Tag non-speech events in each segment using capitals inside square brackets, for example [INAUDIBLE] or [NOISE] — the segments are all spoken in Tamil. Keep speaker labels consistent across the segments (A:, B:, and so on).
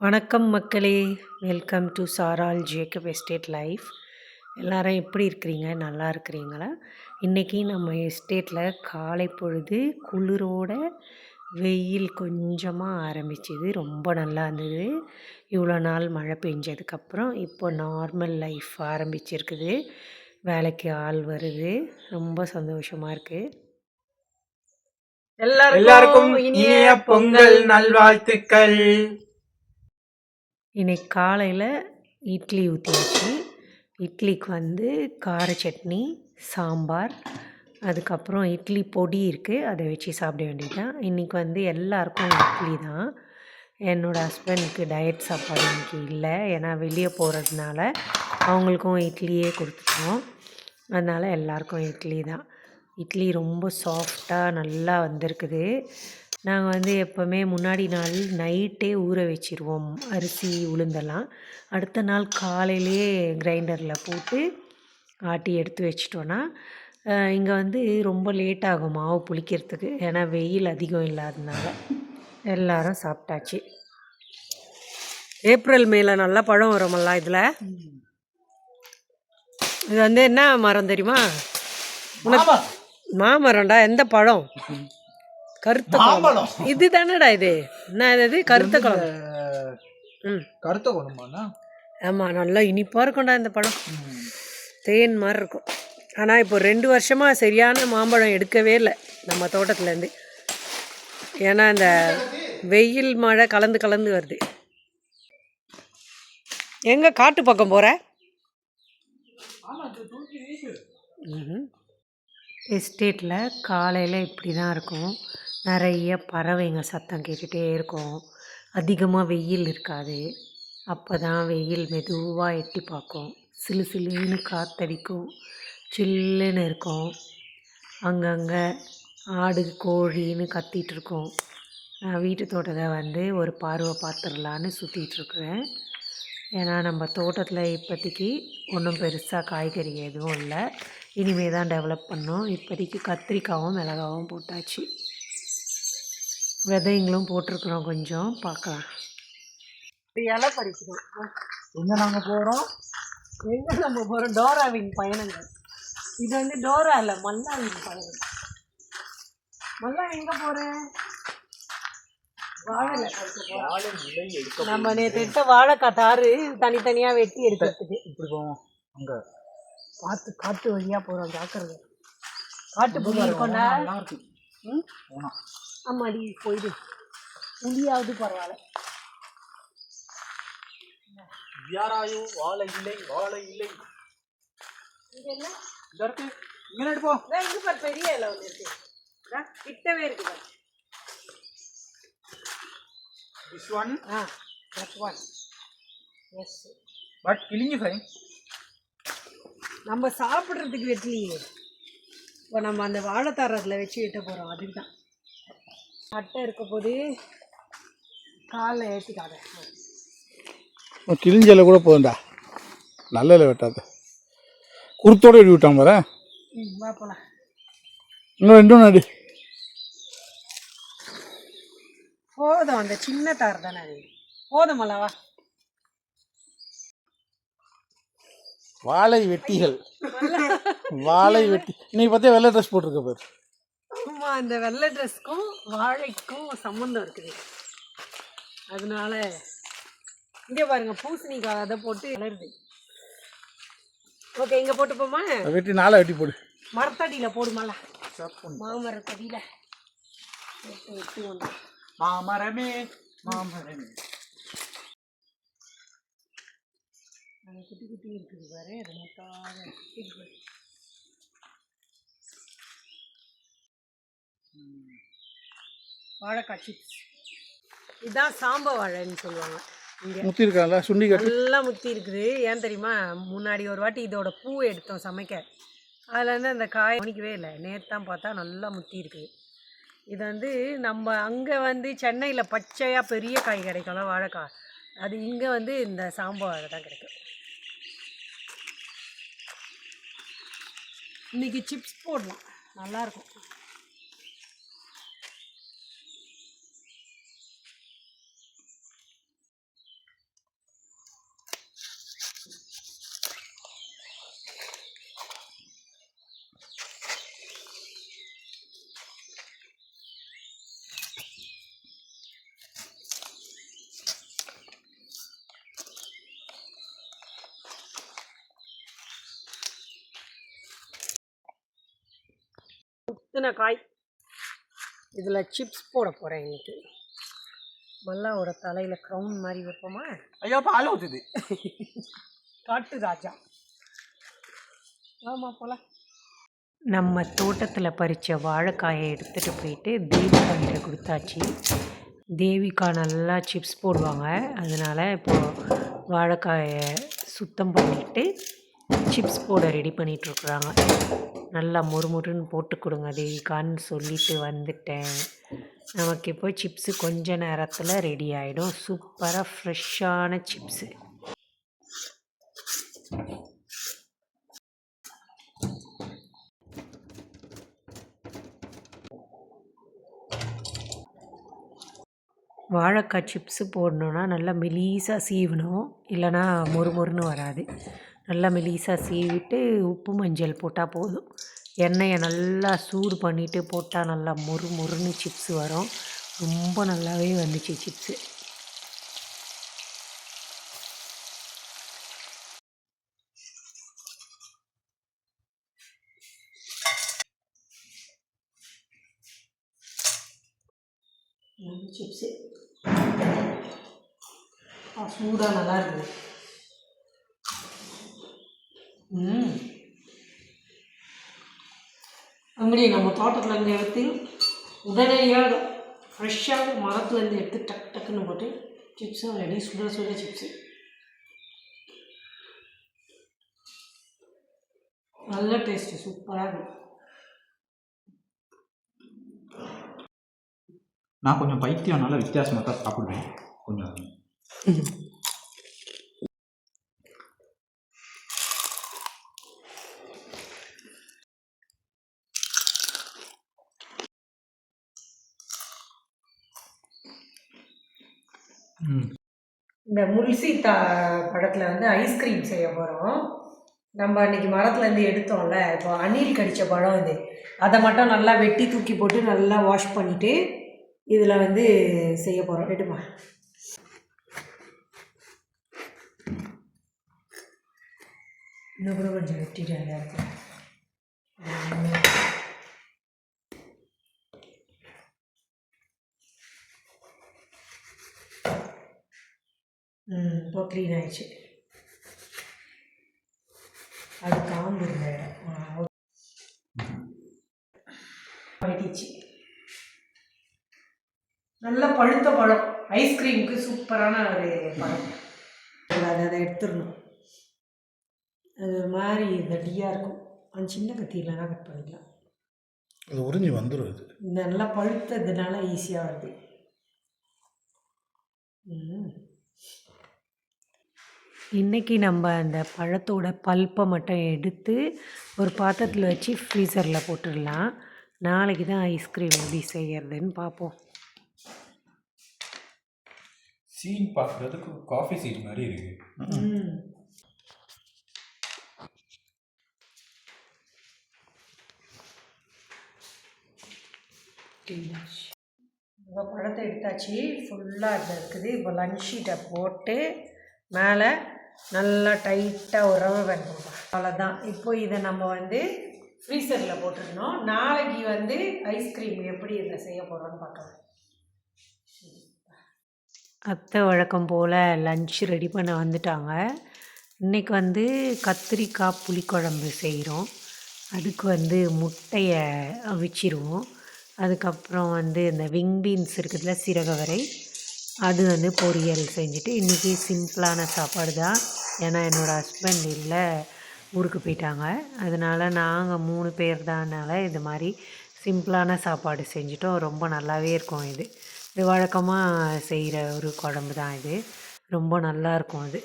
A: வணக்கம் மக்களே. Welcome to Saral Jacob estate life எல்லாரும் எப்படி இருக்கிறீங்க? நல்லா இருக்கிறீங்களா? இன்றைக்கி நம்ம எஸ்டேட்டில் காலை பொழுது குளிரோட வெயில் கொஞ்சமாக ஆரம்பிச்சுது. ரொம்ப நல்லா இருந்தது. இவ்வளோ நாள் மழை பெஞ்சதுக்கப்புறம் இப்போ நார்மல் லைஃப் ஆரம்பிச்சிருக்குது. வேலைக்கு ஆள் வருது. ரொம்ப சந்தோஷமாக இருக்குது
B: எல்லாருக்கும் இனிய பொங்கல். நல்வாழ்த்துக்கள்.
A: இன்றைக்கி காலையில் இட்லி ஊற்றியாச்சு இட்லிக்கு வந்து கார சட்னி சாம்பார் அதுக்கப்புறம் இட்லி பொடி இருக்குது அதை வச்சு சாப்பிட வேண்டியது தான் இன்றைக்கி வந்து எல்லாருக்கும் இட்லி தான். என்னோடய ஹஸ்பண்டுக்கு டயட் சாப்பாடு இன்றைக்கி இல்லை. ஏன்னா வெளியே போகிறதுனால அவங்களுக்கும் இட்லியே கொடுத்துட்டோம். அதனால் எல்லாருக்கும் இட்லி தான். இட்லி ரொம்ப சாஃப்டாக நல்லா வந்திருக்குது. நாங்கள் வந்து எப்போவுமே முன்னாடி நாள் நைட்டே ஊற வச்சிருவோம். அரிசி உளுந்தெல்லாம். அடுத்த நாள் காலையிலேயே கிரைண்டரில் போட்டு ஆட்டி எடுத்து வச்சிட்டோன்னா இங்கே வந்து ரொம்ப லேட் ஆகும் மாவு புளிக்கிறதுக்கு. ஏன்னா வெயில் அதிகம் இல்லாததுனால எல்லாரும் சாப்பிட்டாச்சு. ஏப்ரல் மேல நல்லா பழம் வருமல்ல இதில்? இது வந்து என்ன மரம் தெரியுமா? உனக்கு மாமரம்டா எந்த பழம்? கருத்த
B: மாம்பழம்.
A: இது தானடா இது? என்ன இது கருத்த குழம்பு? ம்.
B: கருத்த குணமாண்ணா
A: ஆமாம் நல்லா இனிப்பாக இருக்கும்டா இந்த பழம். தேன் மாதிரி இருக்கும். ஆனால் இப்போ ரெண்டு வருஷமாக சரியான மாம்பழம் எடுக்கவே இல்லை நம்ம தோட்டத்துலேருந்து ஏன்னா இந்த வெயில் மழை கலந்து கலந்து வருது. எங்கே காட்டு பக்கம் போகிற எஸ்டேட்டில் காலையில் இப்படி தான் இருக்கும். நிறைய பறவைங்க சத்தம் கேட்டுகிட்டே இருக்கும். அதிகமாக வெயில் இருக்காது. அப்போ தான் வெயில் மெதுவாக எட்டி பார்க்கும். சிலு சிலுன்னு காற்றடிக்கும் சில்லுன்னு இருக்கும். அங்கங்கே ஆடு கோழின்னு கத்திகிட்டு இருக்கும். நான் வீட்டு தோட்டத்தை வந்து ஒரு பார்வை பார்த்துடலான்னு சுற்றிட்டுருக்குறேன் ஏன்னா நம்ம தோட்டத்தில் இப்போதைக்கு ஒன்றும் பெருசாக காய்கறி எதுவும் இல்லை. இனிமே தான் டெவலப் பண்ணோம். இப்போதைக்கு கத்திரிக்காவும் மிளகாவும் போட்டாச்சு. விதைங்களும் போட்டிருக்குறோம் கொஞ்சம். பார்க்கலாம். இலை பறிக்கணும்
B: எங்க நாங்க போறோம்?
A: எங்கே நம்ம போகிறோம் டோராவின் பயணங்கள். இது வந்து டோரா இல்லை மல்லாவின் பயணம். மல்லா எங்கே போகிறேன் வாழை நம்ம நேற்று எடுத்த வாழைக்காய் தாறு தனித்தனியாக வெட்டி எடுக்கிறதுக்கு.
B: இப்படி போவோம். அங்க
A: பார்த்து காட்டு வழியாக போகிறோம் ஜாக்கிரதை. காட்டு புலி இருக்கோண்டா
B: நல்லா இருக்கு.
A: ம்?
B: போனா.
A: ஆமாடி போயிடு. புலியாவது பரவாயில்ல.
B: யாராயோ வாழை இல்லை வாழை இல்லை.
A: இங்க
B: இருக்கு இங்க
A: இதோ இங்க பாரு பெரிய இலை ஒன்று இருக்கு. கிட்டவே இருக்கு பாரு.
B: This one
A: ah that one yes
B: but clingy fine
A: நம்ம சாப்பிட்றதுக்கு வெட்டலையே. இப்போ நம்ம அந்த வாழைத்தாரத்தில் வச்சு வெட்ட போகிறோம் அதுக்கு தான் அட்டை இருக்க போது காலில் ஏற்றிக்காத
C: கிழிஞ்சல கூட போதும்டா. நல்ல இலை வெட்டாத குருத்தோட வெட்டி விட்டான் பாரு.
A: ம் வா போலாம்.
C: இன்னும் ரெண்டும் நடு
A: போதும் அந்த சின்ன தார் தானே அது. போதும் வா.
C: வாழை வெட்டிகள். வாழை வெட்டி இன்னைக்கு பார்த்தா வெள்ளை ட்ரெஸ் போட்டிருக்க பாரு.
A: ஆமா அந்த வெள்ளை ட்ரெஸ்க்கும் வாழைக்கும் சம்மந்தம் இருக்குது. அதனால இங்கே பாருங்க பூசணிக்காய் அதை போட்டு வளருது. ஓகே இங்கே போட்டுப்போமா
C: அதை வெட்டி நாளை வெட்டி போடு.
A: மரத்தடியில் போடுமால. மாமரத்தடியில். வெட்டு வெட்டி ஒன்று
B: மாமரமே மாமரமே.
A: அது குட்டி குட்டி இருக்குது பாரு அது முட்டாத வாழைக்காய் சிப்ஸ் இதுதான் சாம்ப வாழைன்னு சொல்லுவாங்க. இங்கே
C: முத்தி இருக்கான்ல சுண்டி
A: நல்லா முத்தி இருக்குது. ஏன் தெரியுமா? முன்னாடி ஒரு வாட்டி இதோட பூ எடுத்தோம் சமைக்க. அதுலேருந்து அந்த காய் கவனிக்கவே இல்லை. நேற்று தான் பார்த்தா நல்லா முத்தி இருக்குது இது வந்து நம்ம அங்கே வந்து சென்னையில் பச்சையாக பெரிய காய் கிடைக்கும்ல வாழைக்காய். அது இங்கே வந்து இந்த சாம்ப வாழை தான் கிடைக்கும். இன்னைக்கு சிப்ஸ் போடலாம் நல்லாயிருக்கும் முத்தின காய்? இதில் சிப்ஸ் போட போகிறேன் இன்னைக்கு. மல்லாவோட தலையில் க்ரௌன் மாதிரி வைப்போமா?
B: ஐயோ பால் ஊற்றுது
A: காட்டு ராஜா. ஆமாம் போல நம்ம தோட்டத்தில் பறித்த வாழைக்காயை எடுத்துகிட்டு போயிட்டு தேவிகா கிட்ட கொடுத்தாச்சு. தேவிகா நல்லா சிப்ஸ் போடுவாங்க. அதனால் இப்போது வாழைக்காயை சுத்தம் பண்ணிவிட்டு சிப்ஸ் போட ரெடி பண்ணிகிட்ருக்குறாங்க நல்லா முறுமுறுன்னு போட்டு கொடுங்க தேவிகான்னு சொல்லிட்டு வந்துட்டேன். நமக்கு இப்போ சிப்ஸு கொஞ்ச நேரத்தில் ரெடி ஆகிடும் சூப்பராக ஃப்ரெஷ்ஷான சிப்ஸு வாழைக்காய் சிப்ஸு போடணுன்னா நல்லா மெலீஸாக சீவணும். இல்லைன்னா மொறு மொறுன்னு வராது. நல்லா மெலிசாக சீவிட்டு உப்பு மஞ்சள் போட்டால் போதும். எண்ணெயை நல்லா சூடு பண்ணிவிட்டு போட்டால் நல்லா மொறு மொறுன்னு சிப்ஸ் வரும். ரொம்ப நல்லாவே வந்துச்சு சிப்ஸு சிப்ஸு சூடாக நல்லா இருக்குது ம் அங்கடி நம்ம தோட்டத்துலேருந்து எடுத்து உடனடியாக ஃப்ரெஷ்ஷாக மரத்துலேருந்து எடுத்து டக் டக்குன்னு போட்டு சிப்ஸும் ரெடி சுட சுட சிப்ஸு நல்ல டேஸ்ட்டு சூப்பராக இருக்கும்.
D: நான் கொஞ்சம் பைத்தியம்னால வித்தியாசமாக தான் சாப்பிடுவேன். கொஞ்சம்.
A: இந்த முல்சி தா படத்தில் வந்து ஐஸ்கிரீம் செய்ய போகிறோம் நம்ம அன்றைக்கி மரத்துலேருந்து எடுத்தோம்ல இப்போ அணில் கடித்த பழம் இது. அதை மட்டும் நல்லா வெட்டி தூக்கி போட்டு நல்லா வாஷ் பண்ணிவிட்டு இதில் வந்து செய்ய போகிறோம் எடுமா? இன்னும் கூட கொஞ்சம் வெட்டிட்டு அந்த இடத்துல ம் இப்போ க்ளீன் ஆயிடுச்சு அது காம்பு இருந்த இடம். வெட்டிச்சு நல்ல பழுத்த பழம். ஐஸ்கிரீமுக்கு சூப்பரான ஒரு பழம். அதை அதை எடுத்துடணும். அது மாதிரி தடியாக இருக்கும். அந்த சின்ன கத்தி இல்லைன்னா கட் பண்ணிக்கலாம்.
C: அது உறிஞ்சி வந்துடும் இது
A: நல்லா பழுத்ததுனால ஈஸியாக வருது. இன்றைக்கி நம்ம அந்த பழத்தோட பல்ப்பை மட்டும் எடுத்து ஒரு பாத்திரத்தில் வச்சு ஃப்ரீசரில் போட்டுடலாம். நாளைக்கு தான் ஐஸ்கிரீம் எப்படி செய்யறதுன்னு பார்ப்போம்.
D: சீன் பார்க்குறதுக்கு காஃபி சீன் மாதிரி இருக்கு.
A: இப்போ பழத்தை எடுத்தாச்சு. ஃபுல்லாக இதில் இருக்குது. இப்போ லஞ்ச் ஷீட்டை போட்டு மேலே நல்லா டைட்டாக ஒரு ரவை பேண்ட் அவ்வளோதான் இப்போ இதை நம்ம வந்து ஃப்ரீசரில் போட்டுருந்தோம் நாளைக்கு வந்து ஐஸ்கிரீம் எப்படி இதில் செய்ய போகிறோன்னு பார்க்கலாம். அத்தை வழக்கம் போல் லஞ்ச் ரெடி பண்ண வந்துட்டாங்க. இன்றைக்கி வந்து கத்திரிக்காய் புளிக்குழம்பு செய்கிறோம் அதுக்கு வந்து முட்டையை அவிச்சிருவோம். அதுக்கப்புறம் வந்து இந்த விங் பீன்ஸ் இருக்குதுல சீரகவரை அது வந்து பொரியல் செஞ்சுட்டு இன்றைக்கி சிம்பிளான சாப்பாடு தான் ஏன்னா என்னோடய ஹஸ்பண்ட் இல்லை ஊருக்கு போயிட்டாங்க. அதனால் நாங்கள் மூணு பேர் தானால இது மாதிரி சிம்பிளான சாப்பாடு செஞ்சுட்டோம். ரொம்ப நல்லாவே இருக்கும் இது. இது வழக்கமாக செய்கிற ஒரு குழம்பு தான் இது. ரொம்ப நல்லா இருக்கும் அது.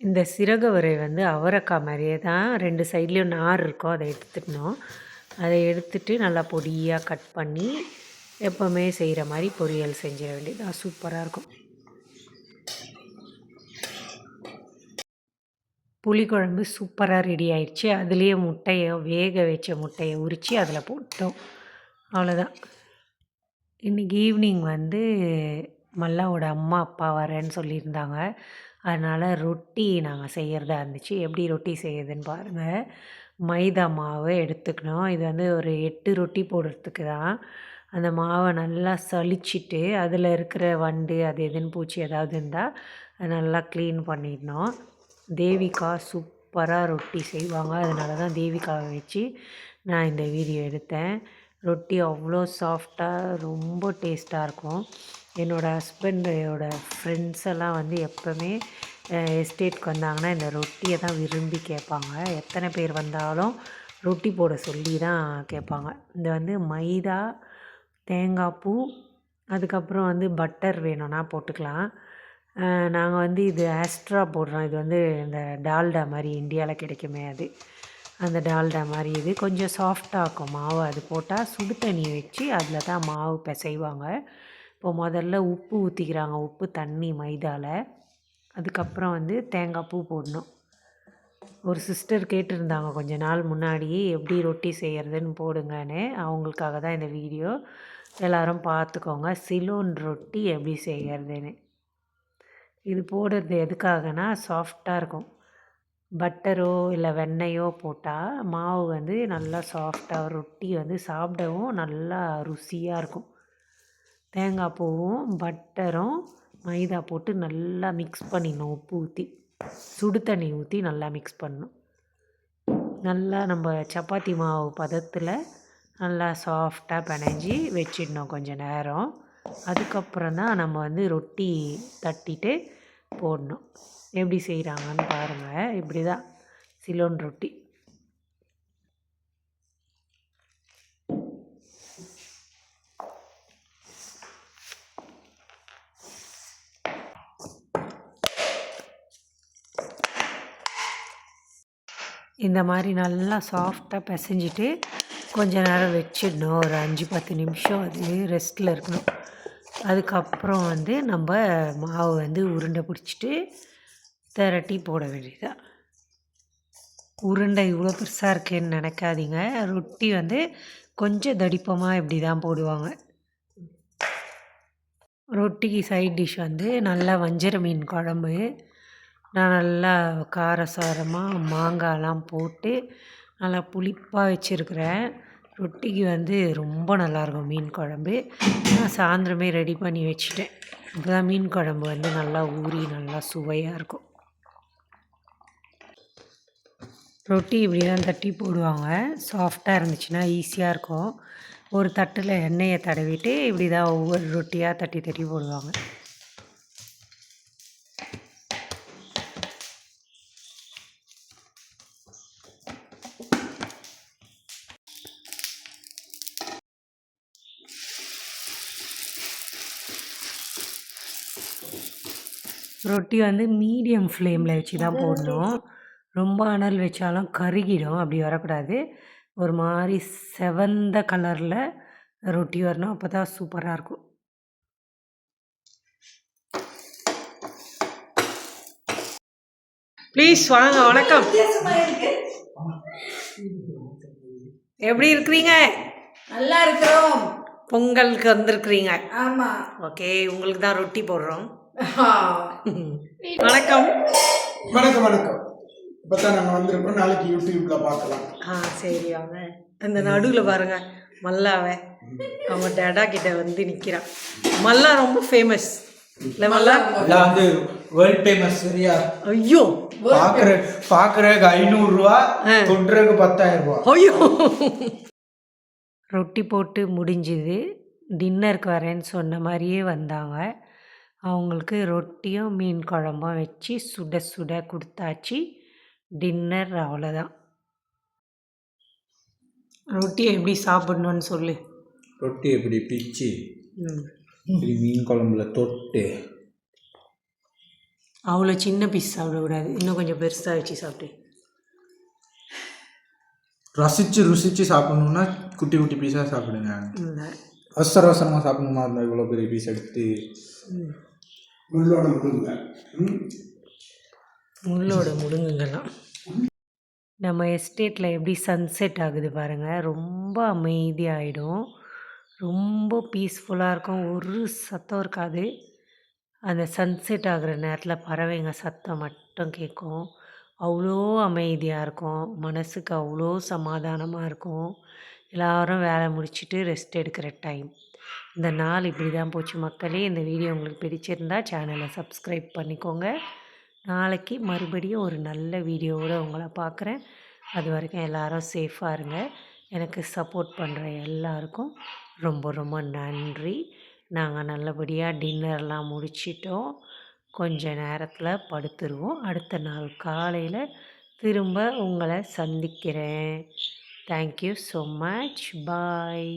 A: இந்த சிறகவரை வந்து அவரைக்காய் மாதிரியே தான். ரெண்டு சைட்லேயும் நார் இருக்கும். அதை எடுத்துடணும் அதை எடுத்துட்டு நல்லா பொடியாக கட் பண்ணி எப்போவுமே செய்கிற மாதிரி பொரியல் செஞ்சிட வேண்டியது. சூப்பராக இருக்கும். புளிக்குழம்பு சூப்பராக ரெடி ஆயிடுச்சு. அதுலேயே முட்டையை வேக வச்ச முட்டையை உரித்து அதில் போட்டோம். அவ்வளோதான் இன்றைக்கி ஈவினிங் வந்து மல்லாவோட அம்மா அப்பா வரேன்னு சொல்லியிருந்தாங்க. அதனால் ரொட்டி நாங்கள் செய்கிறதா இருந்துச்சு. எப்படி ரொட்டி செய்யுதுன்னு பாருங்கள் மைதா மாவு எடுத்துக்கணும். இது வந்து ஒரு எட்டு ரொட்டி போடுறதுக்கு தான். அந்த மாவை நல்லா சலிச்சிட்டு அதில் இருக்கிற வண்டு அது எதுன்னு பூச்சி ஏதாவது இருந்தால் அதை நல்லா க்ளீன் பண்ணிடணும். தேவிகா சூப்பராக ரொட்டி செய்வாங்க. அதனால தான் தேவிகாவை வச்சு நான் இந்த வீடியோ எடுத்தேன். ரொட்டி அவ்வளோ சாஃப்டாக ரொம்ப டேஸ்ட்டாக இருக்கும். என்னோடய ஹஸ்பண்டோட ஃப்ரெண்ட்ஸ் எல்லாம் வந்து எப்போவுமே எஸ்டேட்க்கு வந்தாங்கன்னா இந்த ரொட்டியை தான் விரும்பி கேட்பாங்க. எத்தனை பேர் வந்தாலும் ரொட்டி போட சொல்லி தான் கேட்பாங்க. இந்த வந்து மைதா தேங்காய் பூ அதுக்கப்புறம் வந்து பட்டர் வேணும்னா போட்டுக்கலாம். நாங்கள் வந்து இது ஆஸ்ட்ரா போடுறோம். இது வந்து இந்த டால்டா மாதிரி இந்தியாவில் கிடைக்குமே அது. அந்த டால்டா மாதிரி இது. கொஞ்சம் சாஃப்டாக இருக்கும். மாவு அது போட்டால் சுடு தண்ணி வச்சு அதில் தான் மாவு பிசைவாங்க. இப்போ முதல்ல உப்பு ஊற்றிக்கிறாங்க உப்பு தண்ணி மைதாவில் அதுக்கப்புறம் வந்து தேங்காய் பூ போடணும். ஒரு சிஸ்டர் கேட்டிருந்தாங்க கொஞ்ச நாள் முன்னாடி எப்படி ரொட்டி செய்கிறதுன்னு போடுங்கன்னு. அவங்களுக்காக தான் இந்த வீடியோ எல்லோரும் பார்த்துக்கோங்க. சிலோன் ரொட்டி எப்படி செய்கிறதுன்னு இது போடுறது எதுக்காகனா சாஃப்டாக இருக்கும். பட்டரோ இல்லை வெண்ணெயோ போட்டால் மாவு வந்து நல்லா சாஃப்டாக ரொட்டி வந்து சாப்பிடவும் நல்லா ருசியாக இருக்கும். தேங்காய் பூவும் பட்டரும் மைதா போட்டு நல்லா மிக்ஸ் பண்ணிடணும். உப்பு ஊற்றி சுடு தண்ணி ஊற்றி நல்லா மிக்ஸ் பண்ணணும். நல்லா நம்ம சப்பாத்தி மாவு பதத்தில் நல்லா சாஃப்டாக பிணைஞ்சி வச்சிடணும் கொஞ்சம் நேரம். அதுக்கப்புறம் தான் நம்ம வந்து ரொட்டி தட்டிட்டு போடணும். எப்படி செய்கிறாங்கன்னு பாருங்கள் இப்படி தான் சிலோன் ரொட்டி. இந்த மாதிரி நல்லா சாஃப்டாக பிசைஞ்சிட்டு கொஞ்ச நேரம் வச்சிடணும். ஒரு அஞ்சு பத்து நிமிஷம் அது ரெஸ்ட்டில் இருக்கணும். அதுக்கப்புறம் வந்து நம்ம மாவு வந்து உருண்டை பிடிச்சிட்டு திரட்டி போட வேண்டியதுதான். உருண்டை இவ்வளோ பெருசாக இருக்கேன்னு நினைக்காதீங்க. ரொட்டி வந்து கொஞ்சம் தடிப்பமாக இப்படி தான் போடுவாங்க. ரொட்டிக்கு சைட் டிஷ் வந்து நல்லா வஞ்சர மீன் குழம்பு. நான் நல்லா காரசாரமாக மாங்காய்லாம் போட்டு நல்லா புளிப்பாக வச்சுருக்கிறேன். ரொட்டிக்கு வந்து ரொம்ப நல்லாயிருக்கும் மீன் குழம்பு. நான் சாயந்தரமே ரெடி பண்ணி வச்சுட்டேன். அப்போ தான் மீன் குழம்பு வந்து நல்லா ஊறி நல்லா சுவையாக இருக்கும். ரொட்டி இப்படி தான் தட்டி போடுவாங்க. சாஃப்டாக இருந்துச்சுன்னா ஈஸியாக இருக்கும். ஒரு தட்டில் எண்ணெயை தடவிட்டு இப்படி தான் ஒவ்வொரு ரொட்டியாக தட்டி தட்டி போடுவாங்க. ரொட்டி வந்து மீடியம் ஃப்ளேமில் வச்சு தான் போடணும். ரொம்ப அனல் வச்சாலும் கருகிடும் அப்படி வரக்கூடாது. ஒரு மாதிரி செவந்த கலரில் ரொட்டி வரணும் அப்போ தான் சூப்பராக இருக்கும். ப்ளீஸ் வாங்க வணக்கம். எப்படி இருக்கிறீங்க?
E: நல்லா இருக்கிறோம்.
A: பொங்கலுக்கு வந்திருக்கிறீங்க.
E: ஆமா.
A: ஓகே உங்களுக்கு தான் ரொட்டி போடுறோம். [LAUGHS] வணக்கம்.
C: வணக்கம் வணக்கம். இப்போ தான் நாங்கள் வந்திருக்கோம். நாளைக்கு யூடியூப்பில் பார்க்கலாம்.
A: ஆ சரி வாங்க அந்த நடுவில் பாருங்க மல்லாவை அவன் டேடா கிட்ட வந்து நிற்கிறான் மல்லா ரொம்ப ஃபேமஸ் இல்லை மல்லா?
D: வந்து வேர்ல்ட் ஃபேமஸ் சரியா?
A: ஐயோ.
D: பாக்குற பாக்குறதுக்கு ஐநூறு ரூபா தொட்டுறதுக்கு பத்தாயிரம் ரூபா.
A: ஐயோ. ரொட்டி போட்டு முடிஞ்சுது. டின்னருக்கு வரேன்னு சொன்ன மாதிரியே வந்தாங்க. அவங்களுக்கு ரொட்டியும் மீன் குழம்பும் வச்சு சுட சுட கொடுத்தாச்சு. டின்னர் அவ்வளோதான் ரொட்டி எப்படி சாப்பிடணும்னு சொல்லு.
D: ரொட்டி எப்படி பிச்சு? இப்படி மீன் குழம்புல தொட்டு.
A: அவ்வளோ சின்ன பீஸ் சாப்பிடக்கூடாது. இன்னும் கொஞ்சம் பெருசாக வச்சு சாப்பிட்டு
D: ரசிச்சு ருசிச்சு சாப்பிடணும்னா குட்டி குட்டி பீஸாக சாப்பிடுங்க. அவசர அவசரமாக சாப்பிடணுமா இருந்தால் இவ்வளோ பெரிய பீஸ் எடுத்து
C: முள்ளோட கொடுங்க
A: முள்ளோட முடுங்குங்கெல்லாம் நம்ம எஸ்டேட்டில் எப்படி சன்செட் ஆகுது பாருங்கள் ரொம்ப அமைதியாகிடும் ரொம்ப பீஸ்ஃபுல்லாக இருக்கும். ஒரு சத்தம் இருக்காது. அந்த சன்செட் ஆகிற நேரத்தில் பறவைங்க சத்தம் மட்டும் கேட்கும். அவ்வளோ அமைதியாக இருக்கும். மனசுக்கு அவ்வளோ சமாதானமாக இருக்கும். எல்லோரும் வேலை முடிச்சுட்டு ரெஸ்ட் எடுக்கிற டைம் இந்த நாள் இப்படி தான் போச்சு மக்களே. இந்த வீடியோ உங்களுக்கு பிடிச்சிருந்தா சேனலை சப்ஸ்கிரைப் பண்ணிக்கோங்க. நாளைக்கு மறுபடியும் ஒரு நல்ல வீடியோவோடு உங்களை பார்க்குறேன். அது வரைக்கும் எல்லாரும் சேஃபாக இருங்க. எனக்கு சப்போர்ட் பண்ணுற எல்லாருக்கும் ரொம்ப ரொம்ப நன்றி. நாங்கள் நல்லபடியாக டின்னர்லாம் முடிச்சிட்டோம். கொஞ்ச நேரத்தில் படுத்துருவோம். அடுத்த நாள் காலையில் திரும்ப உங்களை சந்திக்கிறேன். Thank you so much bye